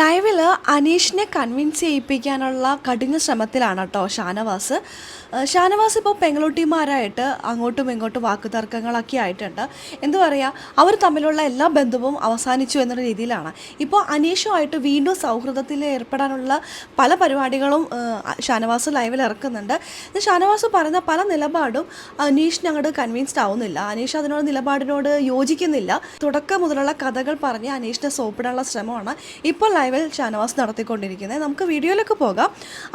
ലൈവിൽ അനീഷിനെ കൺവിൻസ് ചെയ്യിപ്പിക്കാനുള്ള കഠിന ശ്രമത്തിലാണ് കേട്ടോ ഷാനവാസ്. ഷാനവാസ് ഇപ്പോൾ പെങ്ങളൂട്ടിമാരായിട്ട് അങ്ങോട്ടും ഇങ്ങോട്ടും വാക്കുതർക്കങ്ങളൊക്കെ ആയിട്ടുണ്ട്. എന്താ പറയുക അവർ തമ്മിലുള്ള എല്ലാ ബന്ധവും അവസാനിച്ചു എന്നുള്ള രീതിയിലാണ്. ഇപ്പോൾ അനീഷുമായിട്ട് വീണ്ടും സൗഹൃദത്തിൽ ഏർപ്പെടാനുള്ള പല പരിപാടികളും ഷാനവാസ് ലൈവിൽ ഇറക്കുന്നുണ്ട്. ഷാനവാസ് പറയുന്ന പല നിലപാടും അനീഷിന് അങ്ങോട്ട് കൺവിൻസ്ഡ് ആവുന്നില്ല. അനീഷ് അതിനോട് നിലപാടിനോട് യോജിക്കുന്നില്ല. തുടക്കം മുതലുള്ള കഥകൾ പറഞ്ഞ് അനീഷിനെ സോപ്പിടാനുള്ള ശ്രമമാണ്. ഇപ്പോൾ ലൈവിൽ ഷാനവാസ് നടത്തിക്കൊണ്ടിരിക്കുന്നത്. നമുക്ക് വീഡിയോയിലേക്ക് പോകാം.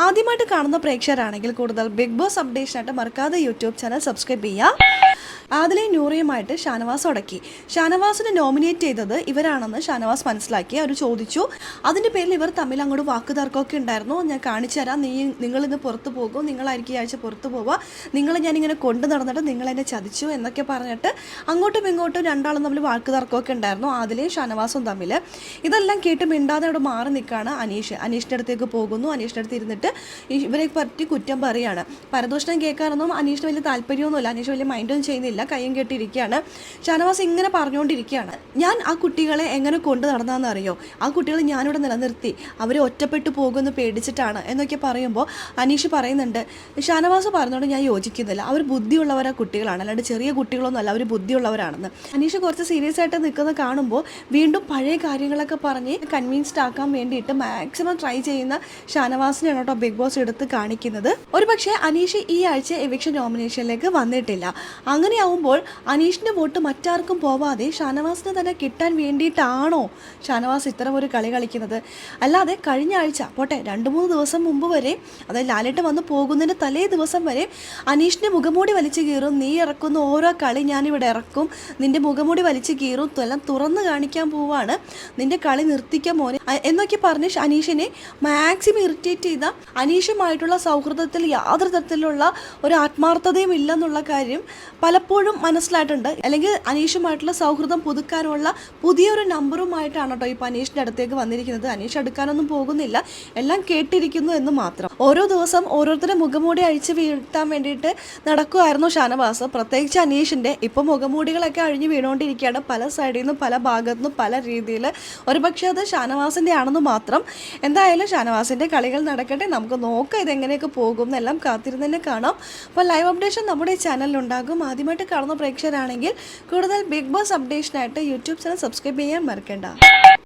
ആദ്യമായിട്ട് കാണുന്ന പ്രേക്ഷകരാണെങ്കിൽ കൂടുതൽ ബിഗ് ബോസ് അപ്ഡേഷനായിട്ട് മറക്കാതെ യൂട്യൂബ് ചാനൽ സബ്സ്ക്രൈബ് ചെയ്യുക ആദിലെ നൂറിയുമായിട്ട് ഷാനവാസ് ഉടക്കി ഷാനവാസിനെ നോമിനേറ്റ് ചെയ്തത് ഇവരാണെന്ന് ഷാനവാസ് മനസ്സിലാക്കി. അവർ ചോദിച്ചു. അതിന്റെ പേരിൽ ഇവർ തമ്മിൽ അങ്ങോട്ട് വാക്ക് തർക്കമൊക്കെ ഉണ്ടായിരുന്നു. ഞാൻ കാണിച്ചു തരാം. നീ നിങ്ങളിന്ന് പുറത്തു പോകും. നിങ്ങളായിരിക്കും ഈ ആഴ്ച പുറത്തു പോവുക. നിങ്ങളെ ഞാനിങ്ങനെ കൊണ്ടു നടന്നിട്ട് നിങ്ങളെന്നെ ചതിച്ചു എന്നൊക്കെ പറഞ്ഞിട്ട് അങ്ങോട്ടും ഇങ്ങോട്ടും രണ്ടാളും തമ്മിൽ വാക്ക് തർക്കമൊക്കെ ഉണ്ടായിരുന്നു. ആദിലെയും ഷാനവാസും തമ്മിൽ ഇതെല്ലാം കേട്ട് മിണ്ടാതെ അവിടെ മാറി നിൽക്കുകയാണ് അനീഷ്. അനീഷിന്റെ അടുത്തേക്ക് പോകുന്നു. അനീഷിന്റെ അടുത്ത് ഇരുന്നിട്ട് ഇവരെ പറ്റി കുറ്റം പറയുകയാണ് പരദൂഷണം കേൾക്കാറൊന്നും അനീഷിന് വലിയ താല്പര്യമൊന്നുമില്ല. അനീഷ് വലിയ മൈൻഡൊന്നും ചെയ്യുന്നില്ല. കയ്യും കെട്ടിയിരിക്കുകയാണ്. ഷാനവാസ് ഇങ്ങനെ പറഞ്ഞുകൊണ്ടിരിക്കുകയാണ്. ഞാൻ ആ കുട്ടികളെ എങ്ങനെ കൊണ്ടു നടന്നതെന്ന് അറിയോ? ആ കുട്ടികളെ ഞാനിവിടെ നിലനിർത്തി. അവർ ഒറ്റപ്പെട്ടു പോകുമെന്ന് പേടിച്ചിട്ടാണ്. എന്നൊക്കെ പറയുമ്പോൾ അനീഷ് പറയുന്നുണ്ട് ഷാനവാസ് പറഞ്ഞുകൊണ്ട് ഞാൻ യോജിക്കുന്നില്ല. അവർ ബുദ്ധിയുള്ളവരാ കുട്ടികളാണ്. അല്ലാണ്ട് ചെറിയ കുട്ടികളൊന്നും അല്ല അവർ ബുദ്ധിയുള്ളവരാണെന്ന്. അനീഷ് കുറച്ച് സീരിയസ് ആയിട്ട് നിൽക്കുന്നത് കാണുമ്പോൾ വീണ്ടും പഴയ കാര്യങ്ങളൊക്കെ പറഞ്ഞ് കൺവിൻസ്ഡ് ആക്കാൻ വേണ്ടിയിട്ട് മാക്സിമം ട്രൈ ചെയ്യുന്ന ഷാനവാസിനെയാണ് കേട്ടോ ബിഗ് ബോസ് എടുത്ത് കാണിക്കുന്നത്. ഒരു പക്ഷേ അനീഷ് ഈ ആഴ്ച എവിക്ഷൻ നോമിനേഷനിലേക്ക് വന്നിട്ടില്ല. അങ്ങനെയാവുമ്പോൾ അനീഷിന്റെ വോട്ട് മറ്റാർക്കും പോവാതെ ഷാനവാസിനെ തന്നെ കിട്ടാൻ വേണ്ടിയിട്ടാണോ ഷാനവാസ് ഇത്തരം ഒരു കളി കളിക്കുന്നത്? അല്ലാതെ കഴിഞ്ഞ ആഴ്ച പോട്ടെ രണ്ട് മൂന്ന് ദിവസം മുമ്പ് വരെ അതായത് ലാലേട്ട് വന്ന് പോകുന്നതിന് തലേ ദിവസം വരെ അനീഷിന്റെ മുഖംമൂടി വലിച്ചു കീറും നീ ഇറക്കുന്ന ഓരോ കളി ഞാനിവിടെ ഇറക്കും. നിന്റെ മുഖംമൂടി വലിച്ചു കീറും. എല്ലാം തുറന്നു കാണിക്കാൻ പോവാണ്. നിന്റെ കളി നിർത്തിക്കാൻ മോനെ. എന്നൊക്കെ പറഞ്ഞ് അനീഷിനെ മാക്സിമം ഇറിറ്റേറ്റ് ചെയ്ത അനീഷുമായിട്ടുള്ള സൗഹൃദത്തിൽ യാതൊരു തരത്തിലുള്ള ഒരു ആത്മാർത്ഥതയും ഇല്ലെന്നുള്ള കാര്യം പലപ്പോഴും മനസ്സിലായിട്ടുണ്ട്. അല്ലെങ്കിൽ അനീഷുമായിട്ടുള്ള സൗഹൃദം പുതുക്കാനുള്ള പുതിയൊരു നമ്പറുമായിട്ടാണ് കേട്ടോ ഇപ്പോൾ അനീഷിന്റെ അടുത്തേക്ക് വന്നിരിക്കുന്നത്. അനീഷ് എടുക്കാനൊന്നും പോകുന്നില്ല. എല്ലാം കേട്ടിരിക്കുന്നു എന്ന് മാത്രം. ഓരോ ദിവസം ഓരോരുത്തരെ മുഖംമൂടി അഴിച്ചു വീഴ്ത്താൻ വേണ്ടിയിട്ട് നടക്കുമായിരുന്നു ഷാനവാസ്. പ്രത്യേകിച്ച് അനീഷിന്റെ ഇപ്പോൾ മുഖംമൂടികളൊക്കെ അഴിഞ്ഞു വീണുകൊണ്ടിരിക്കുകയാണ് പല സൈഡിൽ നിന്നും പല ഭാഗത്തു നിന്നും പല രീതിയിൽ. ഒരുപക്ഷെ അത് അത് ഷാനവാസിന്റെ ആണെന്ന് മാത്രം. എന്തായാലും ഷാനവാസിന്റെ കളികൾ നടക്കട്ടെ. നമുക്ക് നോക്കാം ഇതെങ്ങനെയൊക്കെ പോകും എന്നെല്ലാം കാത്തിരുന്ന് തന്നെ കാണാം. അപ്പോൾ ലൈവ് അപ്ഡേഷൻ നമ്മുടെ ചാനലിലുണ്ടാകും. ആദ്യമായിട്ട് കാണുന്ന പ്രേക്ഷകരാണെങ്കിൽ കൂടുതൽ ബിഗ് ബോസ് അപ്ഡേഷനായിട്ട് യൂട്യൂബ് ചാനൽ സബ്സ്ക്രൈബ് ചെയ്യാൻ മറക്കണ്ട.